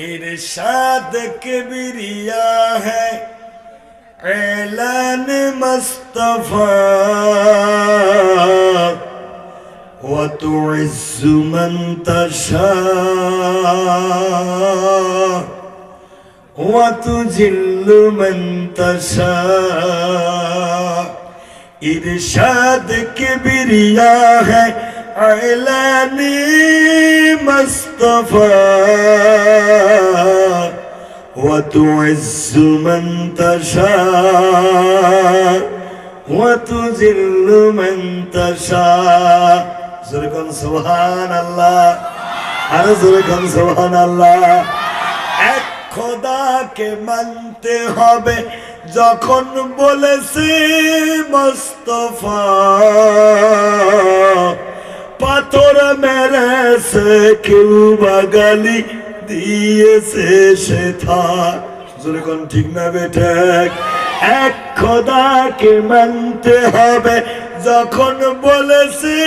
इरशाद किबरिया है ऐलान मुस्तफा وتعز من تشاء وتجل من تشاء इरशाद किबरिया إعلامي مصطفى وتعز من تشاء وتذل من تشاء زركن سبحان الله أنا زركن سبحان الله খোদাকে মানতে হবে যখন বলেছি মোস্তফা পাথর মেরেছে কেউ বাগালি দিয়েছে সে থা যেরকম ঠিক না বেঠেক এক খোদাকে মানতে হবে, যখন বলেছে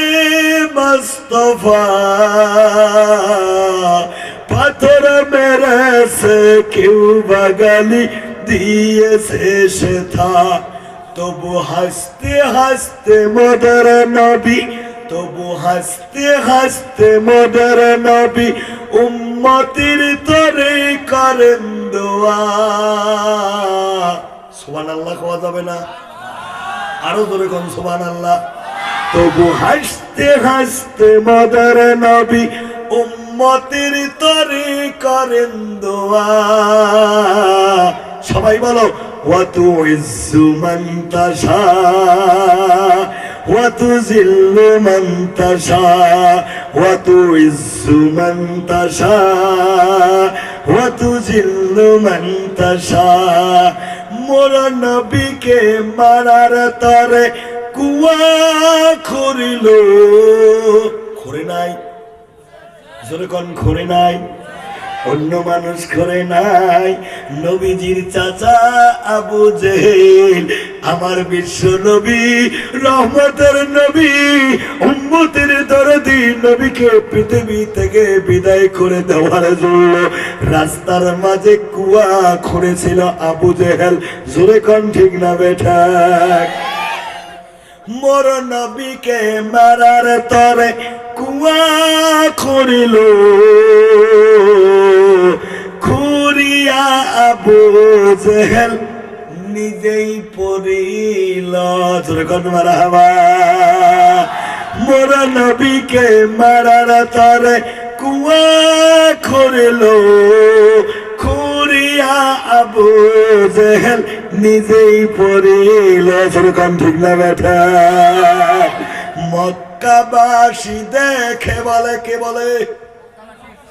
মোস্তফা। পাথর মেরেছে কেউ বাগালি দিয়েছে সে থা তবু হাসতে হাসতে মদর নবী তবু হাসতে হাসতে মদর নবী উম্মতির তরে করেন দোয়া। আল্লাহ খাওয়া যাবে না? আরও ধরে কোন সুবান আল্লাহ তবু হাসতে হাসতে মদর নবী উম্মতির তরে করেন দোয়া। সবাই বলো ওয়াতু ইজ্জু মান তাশা ওয়াতু ইজ্জু মান তাশা ওয়াতু জিল্লু মান তাশা মোর নবীকে মারার তরে কুয়া খরিল। খরে নাই? জোরে কন, খরে নাই? অন্য মানুষ করে নাই। নবীজির চাচা আবু জেহেল, আমার বিশ্ব নবী, রহমতের নবী, উম্মতের দরদি নবীকে পৃথিবী থেকে বিদায় করে দেওয়ার জন্য রাস্তার মাঝে কুয়া খুঁড়েছিল আবু জেহেল। জোরে কন ঠিক না বেঠাক মোর নবীকে মারার তরে কুয়া খুরিয়া আবু জেহেল নিজেই পড়িল। মোর নবীকে মারার তরে কুয়া খরিল খুরিয়া আবু জেহেল নিজেই পড়িল। সেরকম ঠিক না বেঠা মক্কাবাসী দেখে বলে, কে বলে?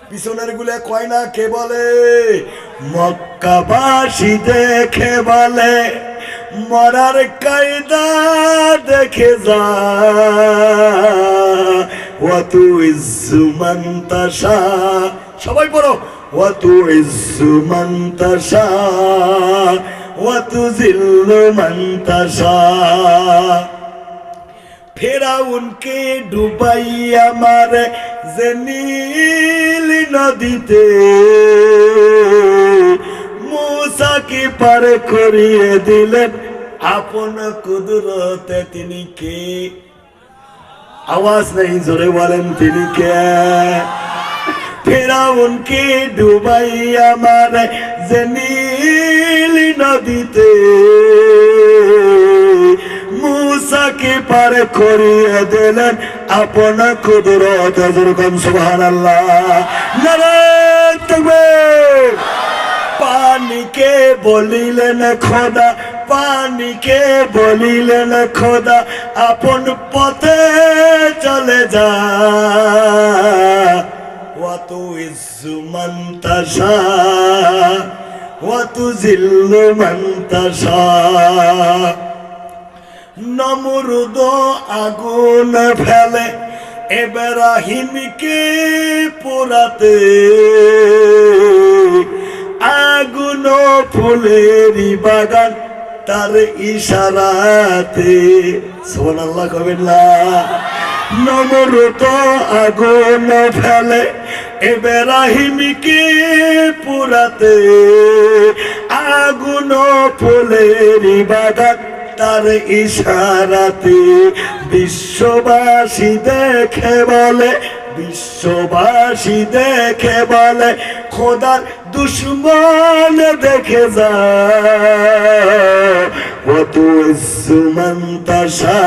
পিছনের গুলে কয় না, কে বলে? মক্কাবাসী দেখে বলে, মরার কায়দা দেখে যা। ওয়াতু ইজ্জু মান তাশা সবাই পড়ো। ওয়াতু ইজ্জু মান তাশা ওয়াতু জিল্লু মান তাশা ফেরাউনকে ডুবাইয়া মারে যে নীল নদীতে। মুসাকে পার করিয়ে দিলেন? আপন কুদরতে তিনি কে? আওয়াজ নেই, জোরে বলেন তিনি কে? ফেরাউনকে ডুবাইয়া মারে যে নীল নদীতে। মুসাকে পার করিয়ে দিলেন আপন কুদরত যেরকম সুবহান আল্লাহ পানিকে বলিলেন খোদা, পানিকে বলিলেন খোদা, আপন পথে চলে যা। ওয়াতু ইজ্জু মান তাশা ওয়াতু জিল্লু মান তাশা নমরুদ আগুন ফেলে। এব্রাহিমকে পোড়াতে আগুন ফুলেরই বাগান তার ইশারাতে। সোমান আল্লাহ কবেন না নমরুদ আগুন ফেলে এবেরাহিমকে পুরাতে আগুন ফুলের ইবাদত তার ইশারাতে বিশ্ববাসী দেখে বলে বিশ্ববাসী দেখে বলে খোদার দুশ্মন দেখে যা কত সা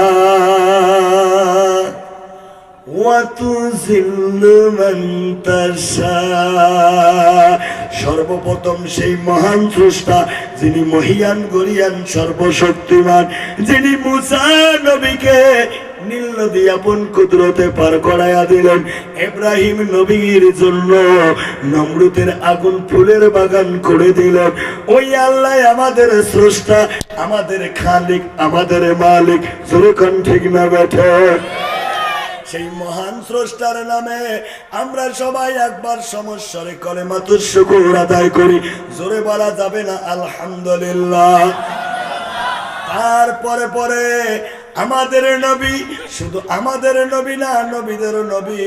সর্বপ্রথম সেই মহান স্রষ্টা, যিনি মহিয়ান, গরিয়ান, সর্বশক্তিমান, যিনি মুসা নবীকে নীল নদী আপন কুদরতে পার করাইয়া দিলেন। ইব্রাহিম নবীর জন্য নমরুতের আগুন ফুলের বাগান করে দিলেন। ওই আল্লাহ আমাদের স্রষ্টা, আমাদের খালিক, আমাদের মালিক যেরকম ঠিক না বেঠে। সেই মহান স্রষ্টার নামে আমরা সবাই একবার সমস্যারে করে মাতুর শুকুর আদায় করি। জোরে বলা যাবে না, আলহামদুলিল্লাহ। তারপরে পরে আমাদের নবী, শুধু আমাদের নবী না, নবীদের নবী,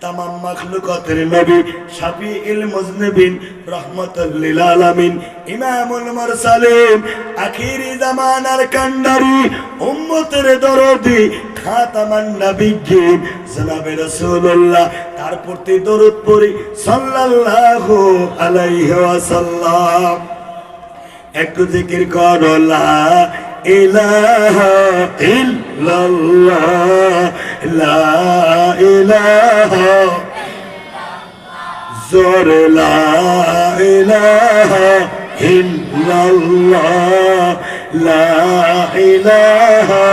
তামাম মাখলুকাতের নবী শাফি ইল মুজনিবিন রহমতুল্লিল আলামিন, ইমামুল মুরসালিন, আখিরি জামানার কান্ডারি, উম্মতের দরদি, খাতামান নবিয়্যিন, জনাবে রাসূলুল্লাহ, তার প্রতি দরুদ পড়ি সাল্লাল্লাহু আলাইহি ওয়াসাল্লাম। একটু জিকির করো, লা ইলাহা ইল্লাল্লাহ, লা ইলাহা জোরে, লা ইলাহা ইল্লাল্লাহ, লা ইলাহা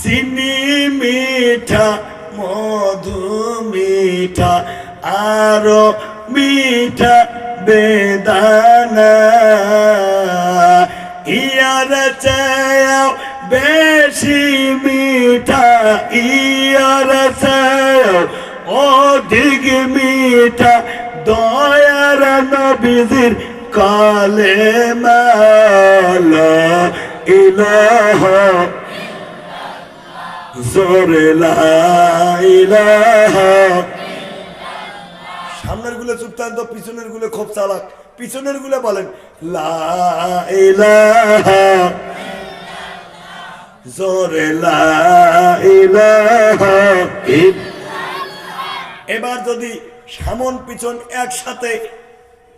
চিনি মিঠা, মধু মিঠা, আরও মিঠা বেদানা। চাও বেশি মিঠা ইয়ার চাও অধিক মিঠা দয়ার নবীজির কালে মালা, ইলাহা। জোরে লা সামনেরগুলো চুপ পিছনেরগুলো খুব চালাক। পিছনেরগুলো বলেন এবার যদি সামন পিছন একসাথে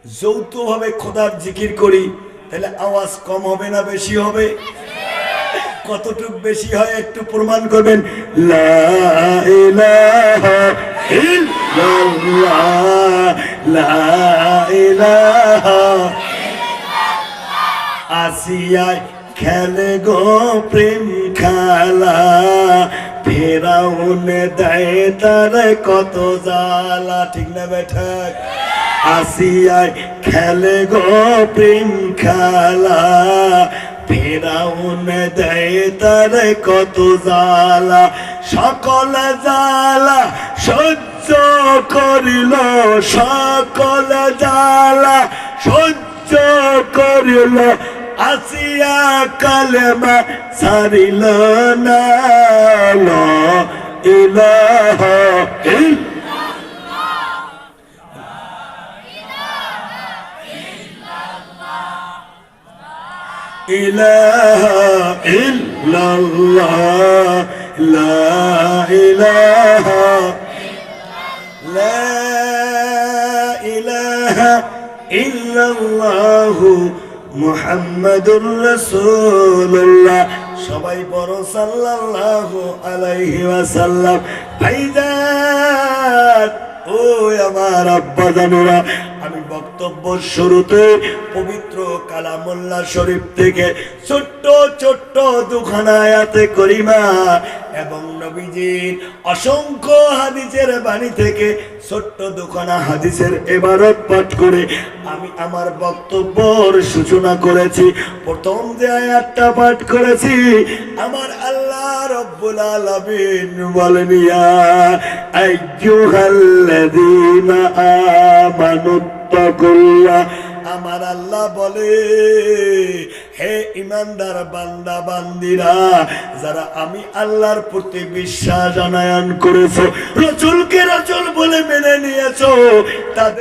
যৌথভাবে খোদার জিকির করি, তাহলে আওয়াজ কম হবে না বেশি হবে? কতটুক বেশি হয় একটু প্রমাণ করবেন। লা আসিয়ায় খেলে গো প্রেম খেলা। ফেরাউন দেয় তার কত জালা ঠিক না বেঠাক আসিয়ায় খেলে গো প্রেম খেলা। ফেরাউন দেয় তার কত জালা সকল জালা সহ্য করিল সকল জালা সহ্য করিল আসিয়া কালেমা সারিল না লা ইলাহা ইল্লাল্লাহ إله إلا الله لا إله ইল্লাল্লাহু মুহাম্মাদুর রাসূলুল্লাহ। সবাই পড়ো সাল্লাল্লাহু আলাইহি ওয়াসাল্লাম। ফাইদাত ও আমার আব্বা জানুরা, আমি বক্তব্য শুরুতে পবিত্র কালামুল্লাহ শরীফ থেকে ছোট্ট ছোট্ট দুখানা আয়াতে করিমা এবং নবীজির অসংখ্য হাদিসের বাণী থেকে ছোট্ট দুখানা হাদিসের এবারত পাঠ করে আমি আমার বক্তব্যর সূচনা করেছি। প্রথম যে আয়াতটা পাঠ করেছি, আমার আল্লাহ রব্বুল আলামিন বলেন, ইয়া আইয়ুহাল্লাযীনা আমানু তাকুল্লাহ আমার আল্লাহ বলে হে ইমানদার বান্দা, বান্দিরা, যারা আমি আল্লাহর প্রতি বিশ্বাস জানায়ন করেছ রচুলকে রচুল বলে মেনে নিয়েছো, তাদের